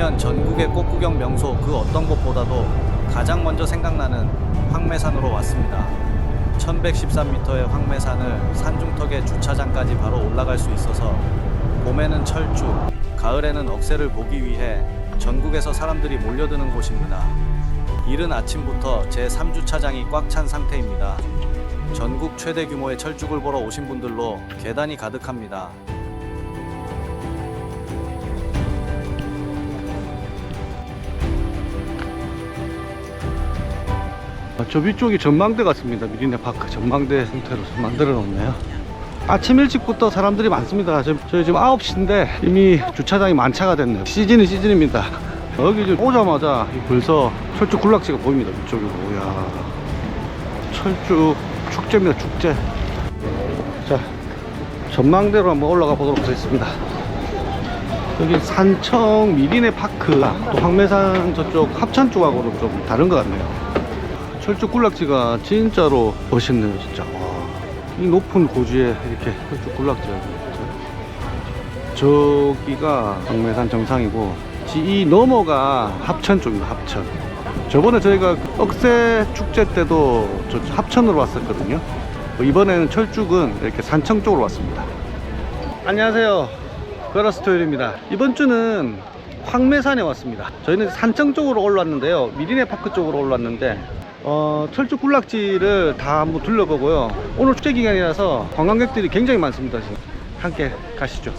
하면 전국의 꽃구경 명소 그 어떤 곳보다도 가장 먼저 생각나는 황매산으로 왔습니다. 1113m의 황매산을 산중턱의 주차장까지 바로 올라갈 수 있어서 봄에는 철쭉, 가을에는 억새를 보기 위해 전국에서 사람들이 몰려드는 곳입니다. 이른 아침부터 제 3주차장이 꽉 찬 상태입니다. 전국 최대 규모의 철쭉을 보러 오신 분들로 계단이 가득합니다. 저 위쪽이 전망대 같습니다. 미리네 파크 전망대 형태로 만들어 놓네요. 아침 일찍부터 사람들이 많습니다. 저, 저희 지금 9시인데 이미 주차장이 만차가 됐네요. 시즌이 시즌입니다. 여기 오자마자 이 벌써 철쭉 군락지가 보입니다. 위쪽으로. 이야. 철쭉 축제입니다. 축제. 자, 전망대로 한번 올라가 보도록 하겠습니다. 여기 산청 미리네 파크 또 황매산 저쪽 합천 쪽하고는 좀 다른 것 같네요. 철쭉 군락지가 진짜로 멋있네요 진짜. 와. 이 높은 고지에 이렇게 철쭉 군락지가 있어요. 저기가 황매산 정상이고 이 너머가 합천 쪽입니다 합천. 저번에 저희가 억새 축제 때도 저 합천으로 왔었거든요. 이번에는 철쭉은 이렇게 산청 쪽으로 왔습니다. 안녕하세요. 베라스토일입니다. 이번 주는 황매산에 왔습니다. 저희는 산청 쪽으로 올랐는데요. 미리네 파크 쪽으로 올랐는데 어, 철쭉 군락지를 다 한번 둘러보고요. 오늘 축제 기간이라서 관광객들이 굉장히 많습니다 지금. 함께 가시죠.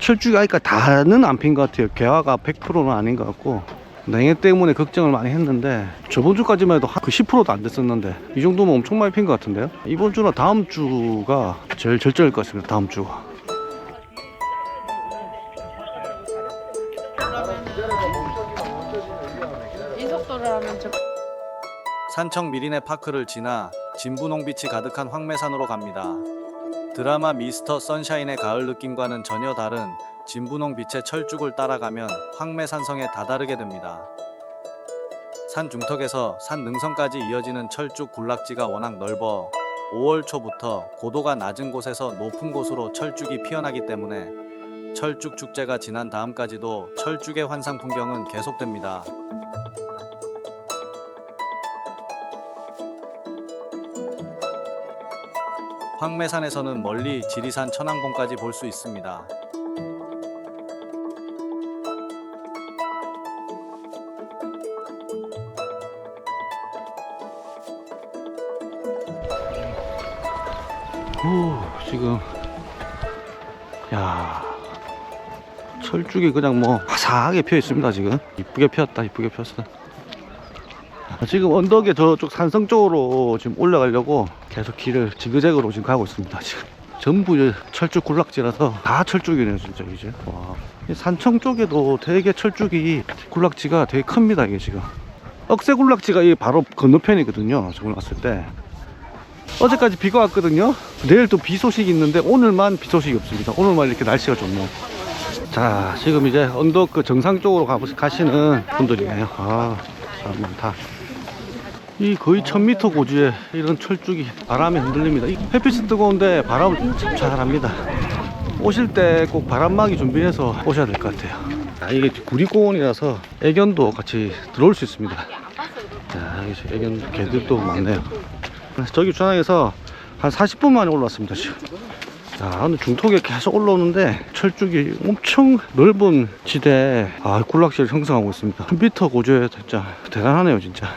철쭉이 아직까 다는 안 핀 것 같아요. 개화가 100%는 아닌 것 같고. 냉해 때문에 걱정을 많이 했는데 저번 주까지만 해도 그 10%도 안 됐었는데 이 정도면 엄청 많이 핀 것 같은데요? 이번 주나 다음 주가 제일 절정일 것 같습니다 다음 주가 이 속도를 하면 저 산청 미리네 파크를 지나 진분홍빛이 가득한 황매산으로 갑니다. 드라마 미스터 선샤인의 가을 느낌과는 전혀 다른 진분홍빛의 철쭉을 따라가면 황매산성에 다다르게 됩니다. 산 중턱에서 산 능선까지 이어지는 철쭉 군락지가 워낙 넓어 5월 초부터 고도가 낮은 곳에서 높은 곳으로 철쭉이 피어나기 때문에 철쭉 축제가 지난 다음까지도 철쭉의 환상 풍경은 계속됩니다. 황매산에서는 멀리 지리산 천왕봉까지 볼 수 있습니다. 오, 지금 야 철쭉이 그냥 뭐 화사하게 피어 있습니다 지금 이쁘게 피었다 이쁘게 피었어 아, 지금 언덕에 저쪽 산성 쪽으로 지금 올라가려고 계속 길을 지그재그로 지금 가고 있습니다 지금 전부 철쭉 군락지라서 다 철쭉이네요 진짜 이제 와. 이 산청 쪽에도 되게 철쭉이 군락지가 되게 큽니다 이게 지금 억새 군락지가 이 바로 건너편이거든요 지금 왔을 때 어제까지 비가 왔거든요. 내일 또 비 소식이 있는데 오늘만 비 소식이 없습니다. 오늘만 이렇게 날씨가 좋네요. 자, 지금 이제 언덕 그 정상 쪽으로 가, 가시는 분들이네요. 아, 사람 많다. 이 거의 1000m 고지에 이런 철쭉이 바람에 흔들립니다. 이 햇빛은 뜨거운데 바람은 참 잘합니다. 오실 때 꼭 바람막이 준비해서 오셔야 될 것 같아요. 아, 이게 구리공원이라서 애견도 같이 들어올 수 있습니다. 자, 애견 개들도 많네요. 저기 주차장에서 한 40분 만에 올라왔습니다 지금 자 오늘 중턱에 계속 올라오는데 철쭉이 엄청 넓은 지대에 아 군락지를 형성하고 있습니다 1000m 고지에 진짜 대단하네요 진짜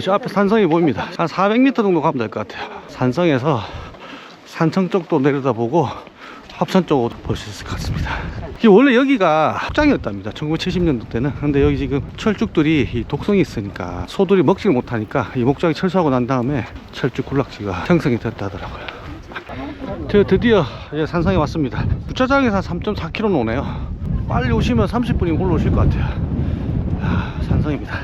저 앞에 산성이 보입니다 한 400m 정도 가면 될 것 같아요 산성에서 산청 쪽도 내려다보고 합천 쪽으로 볼 수 있을 것 같습니다. 이게 원래 여기가 합장이었답니다. 1970년도 때는. 근데 여기 지금 철쭉들이 이 독성이 있으니까 소들이 먹지를 못하니까 이 목장이 철수하고 난 다음에 철쭉 군락지가 형성이 됐다 하더라고요. 제가 드디어 산성에 왔습니다. 주차장에서 한 3.4km 오네요. 빨리 오시면 30분이면 올라오실 것 같아요. 아, 산성입니다.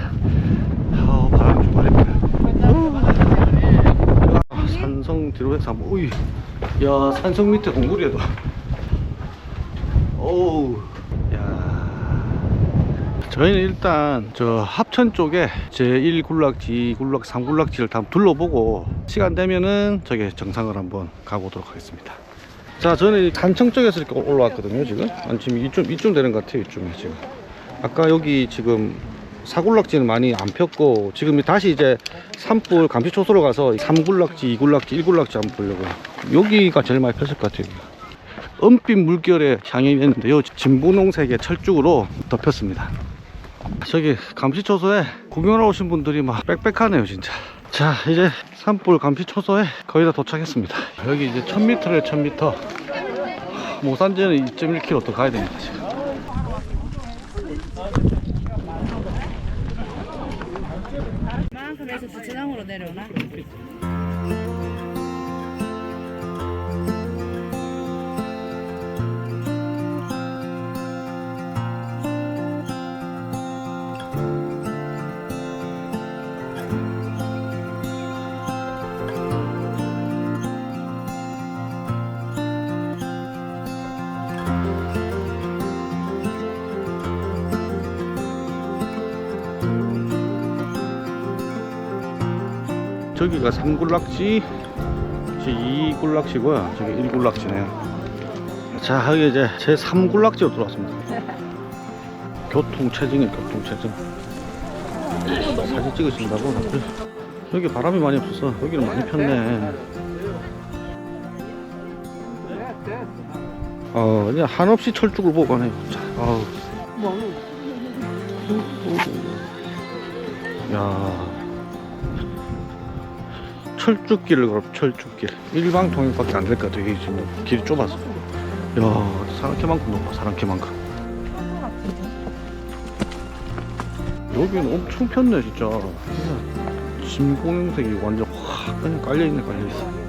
아, 바람이 좀 말입니다. 아, 산성 뒤로 해서 한번, 오이. 야, 산성 밑에 동굴이에도. 오우. 야. 저희는 일단 저 합천 쪽에 제1 군락지, 군락, 3군락지를 다 둘러보고 시간 되면은 저기 정상을 한번 가보도록 하겠습니다. 자, 저는 이 단청 쪽에서 이렇게 올라왔거든요, 지금. 한 지금 이쯤, 이쯤 되는 것 같아요, 이쯤에 지금. 아까 여기 지금 사굴락지는 많이 안 폈고, 지금 다시 이제 산불 감시 초소로 가서 3굴락지, 2굴락지, 1굴락지 한번 보려고요. 여기가 제일 많이 폈을 것 같아요. 은빛 물결에 향해 있는데요. 진분홍색의 철쭉으로 덮였습니다. 저기 감시초소에 구경하러 오신 분들이 막 빽빽하네요, 진짜. 자, 이제 산불 감시초소에 거의 다 도착했습니다. 여기 이제 1000m에 1000m. 모산지는 2.1km 더 가야 됩니다, 지금. 만큼에서 주차장으로 내려오나? 저기가 3굴락지, 저 2굴락지고요. 저기 1굴락지네요. 자, 여기 이제 제 3굴락지로 들어왔습니다. 교통체증이에요, 교통체증. 사진 찍으신다고? 여기 바람이 많이 없어서 여기는 많이 폈네. 어, 그냥 한없이 철쭉을 보고 가네요. 자, 아우. 야. 철쭉길을 걸어 철쭉길. 일방 통행밖에 안 될 것 같아요. 이게 지금 길이 좁아서. 야 사랑캐만큼 높아 사랑캐만큼. 여기는 엄청 폈네 진짜. 진공색이 완전 확 그냥 깔려있네 깔려있어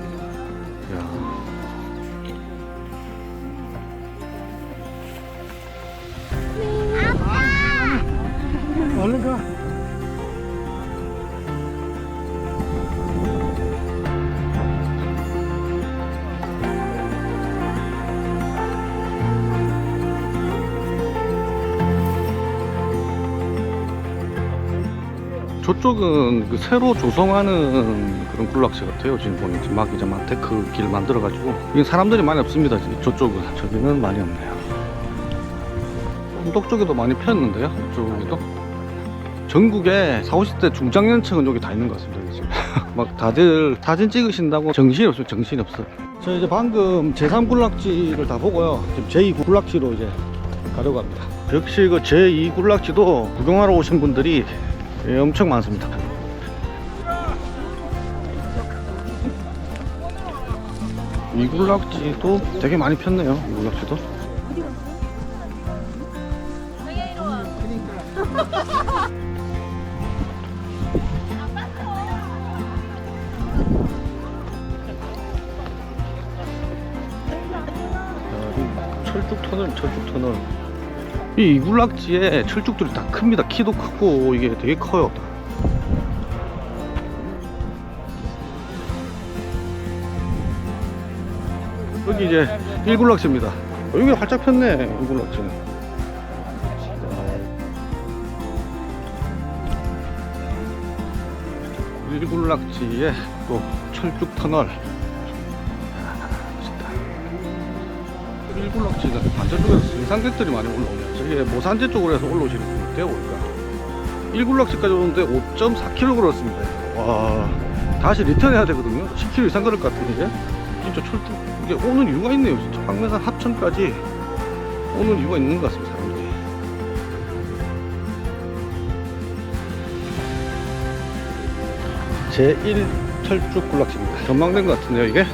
저쪽은 그 새로 조성하는 그런 굴락지 같아요. 지금 보니까 막 이제 막 데크 길 만들어가지고 여기 사람들이 많이 없습니다. 저쪽은 저기는 많이 없네요. 언덕 쪽에도 많이 폈는데요. 저기도 전국에 4, 50대 중장년층은 여기 다 있는 것 같습니다. 지금 막 다들 사진 찍으신다고 정신이 없어요. 정신이 없어. 저 이제 방금 제3 굴락지를 다 보고요. 지금 제2 굴락지로 이제 가려고 합니다. 역시 그 제2 굴락지도 구경하러 오신 분들이 예, 엄청 많습니다. 이굴락지도 되게 많이 폈네요. 이굴락지도. 이 이굴락지에 철쭉들이 다 큽니다. 키도 크고 이게 되게 커요. 다. 여기 이제 일굴락지입니다. 어, 여기 활짝 폈네. 일굴락지는. 일굴락지에 또 철쭉 터널. 아, 멋있다. 일굴락지가 반대쪽에서 승상객들이 많이 올라오네요. 저기 모산제 쪽으로 해서 올라오시는 어때요, 우리가? 일굴락지까지 오는데 5.4km 걸었습니다. 와, 다시 리턴 해야 되거든요. 10km 이상 걸을 것 같은데, 진짜 철쭉, 이게 오는 이유가 있네요. 진짜 황매산 합천까지 오는 이유가 있는 것 같습니다, 사람들이. 제1 철쭉 굴락지입니다. 전망된 것 같은데요, 이게?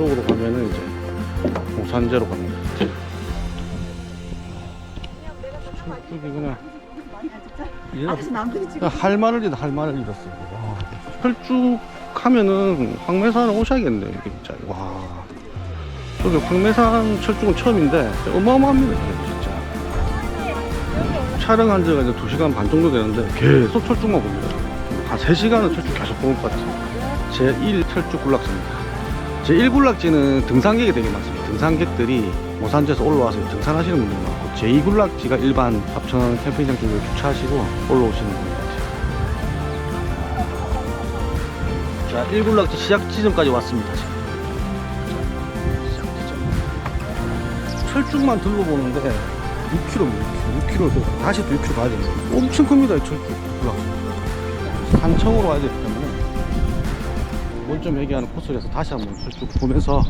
저쪽으로 가면은 이제 모산제로 갑니다. 저쪽이 그냥 아저씨 남들이 지금 그냥 할 말을 잃어 할 말을 잃었어. 와. 철쭉 하면은 황매산 오셔야겠네 진짜. 와. 저기 황매산 철쭉은 처음인데 어마어마합니다 진짜. 촬영한 지가 이제 2시간 반 정도 되는데 계속 철쭉만 봅니다. 한 3시간은 철쭉 계속 보는 것 같아요. 제1 철쭉 굴락지입니다. 제1굴락지는 등산객이 되게 많습니다. 등산객들이 모산지에서 올라와서 등산하시는 분들이 많고 제2굴락지가 일반 합천 캠핑장 쪽에 주차하시고 올라오시는 분들 같아요. 자, 1군락지 시작 지점까지 왔습니다. 지금. 시작 지점. 철쭉만 둘러보는데 6km입니다. 6km. 6km에서 다시 또 6km 가야 됩니다. 엄청 큽니다, 이 철쭉. 산청으로 되기 때문에 원점 회귀하는 코스에서 다시 한번 철쭉 보면서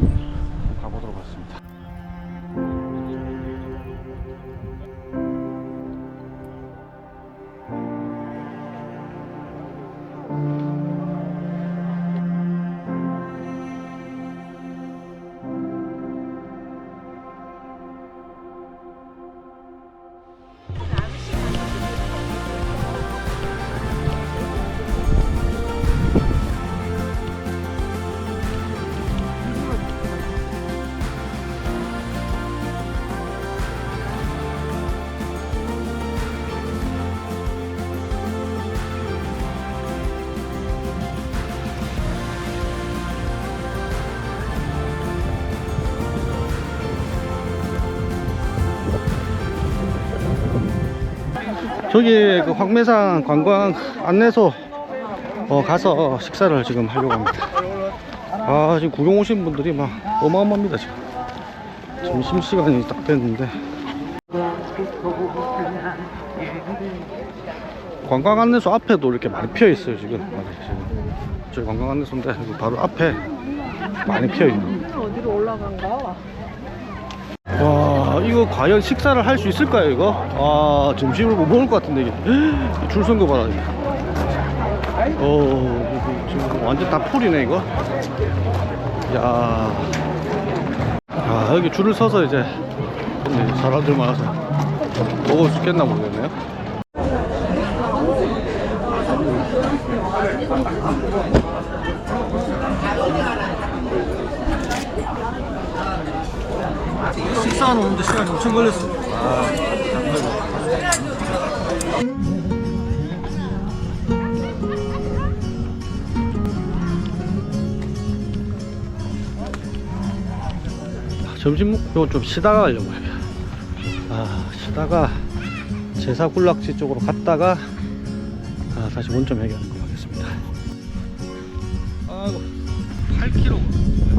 저기 그 황매산 관광 안내소 어, 가서 식사를 지금 하려고 합니다. 아 지금 구경 오신 분들이 막 어마어마합니다 지금. 점심 시간이 딱 됐는데 관광 안내소 앞에도 이렇게 많이 피어 있어요 지금. 지금. 저희 관광 안내소인데 바로 앞에 많이 피어 있는. 어디로 올라간가? 와 이거 과연 식사를 할 수 있을까요 이거? 아 점심을 못 먹을 것 같은데 이게. 줄 선거 봐라 이게 어 이거 지금 완전 다 풀이네 이거. 야, 아 여기 줄을 서서 이제 이제 사람들 많아서 먹을 수 있겠나 모르겠네요 오는데 시간이 엄청 걸렸어 아, 점심 먹고 좀 쉬다가 가려고 해요. 아, 쉬다가 제사 굴락지 쪽으로 갔다가 아, 다시 원점 해결하는 걸로 하겠습니다. 아이고, 8km.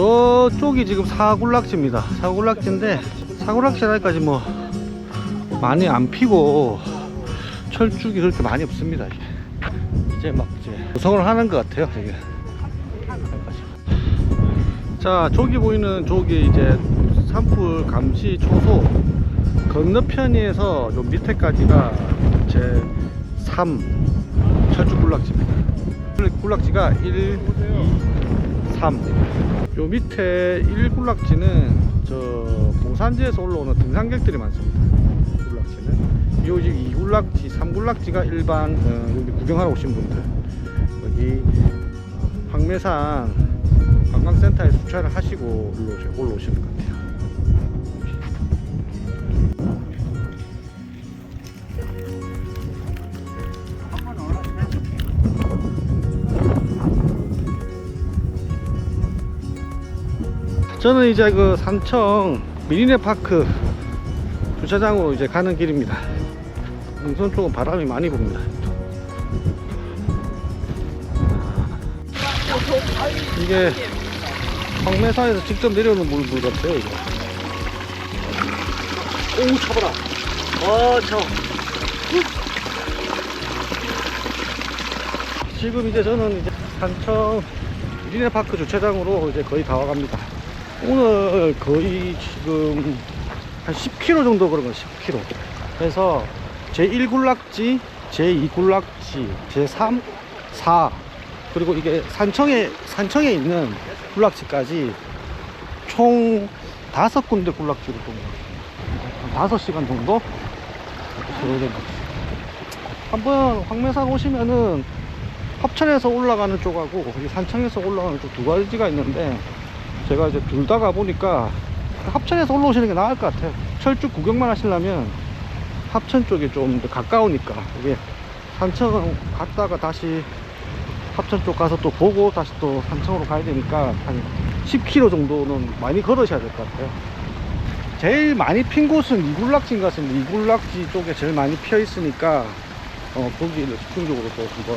저쪽이 지금 사굴락지입니다. 사굴락지인데 사굴락지라니까지 뭐 많이 안 피고 철쭉이 그렇게 많이 없습니다. 이제, 막 이제 구성을 하는 것 같아요. 이게. 자, 저기 보이는 저기 이제 산불 감시 초소 건너편에서 요 밑에까지가 제 3 철쭉 굴락지입니다. 굴락지가 1, 2, 3. 요 밑에 1 굴락지는 저 봉산지에서 올라오는 등산객들이 많습니다. 굴락지는. 요 지금 2 굴락지, 3 굴락지가 일반 어, 여기 구경하러 오신 분들. 여기 황매산 관광센터에 주차를 하시고 올라오시- 올라오시는 것 같아 저는 이제 그 산청 미리네 파크 주차장으로 이제 가는 길입니다. 능선 쪽은 바람이 많이 붑니다. 이게 황매산에서 직접 내려오는 물, 물 같아요, 이거. 오, 차봐라. 와, 차. 지금 이제 저는 이제 산청 미리네 파크 주차장으로 이제 거의 다 와갑니다. 오늘 거의 지금 한 10km 정도 걸은 거예요 10km 그래서 제1굴락지 제2굴락지 제3 4 그리고 이게 산청에 산청에 있는 굴락지까지 총 다섯 군데 굴락지를 한 5시간 정도? 소요된 것 한번 황매산 오시면은 합천에서 올라가는 쪽하고 산청에서 올라가는 쪽 두 가지가 있는데 제가 이제 둘다 가 보니까 합천에서 올라오시는 게 나을 것 같아요. 철쭉 구경만 하시려면 합천 쪽이 좀더 가까우니까 이게 산청 갔다가 다시 합천 쪽 가서 또 보고 다시 또 산청으로 가야 되니까 한 10km 정도는 많이 걸으셔야 될 것 같아요. 제일 많이 핀 곳은 이굴락지인 것 같습니다. 이굴락지 쪽에 제일 많이 피어 있으니까 어, 거기를 집중적으로 또 한번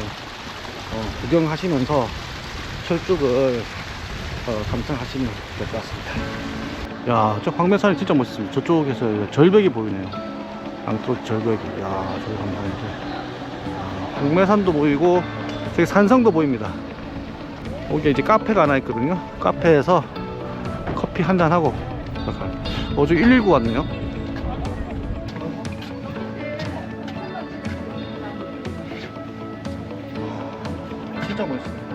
어, 구경하시면서 철쭉을 어, 감상하시면 될 것 같습니다. 야, 저 황매산이 진짜 멋있습니다. 저쪽에서 절벽이 보이네요. 양쪽 절벽이. 야, 저기 한번 보는데. 황매산도 보이고, 저기 산성도 보입니다. 여기 이제 카페가 하나 있거든요. 카페에서 커피 한 잔 하고, 약간. 어, 저기 119 왔네요. 진짜 멋있어요.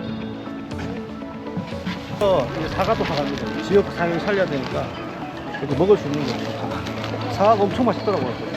어, 이제 사과도 사과입니다. 지역 상인 살려야 되니까 이렇게 먹을 수 있는 거예요. 사과가 엄청 맛있더라고요.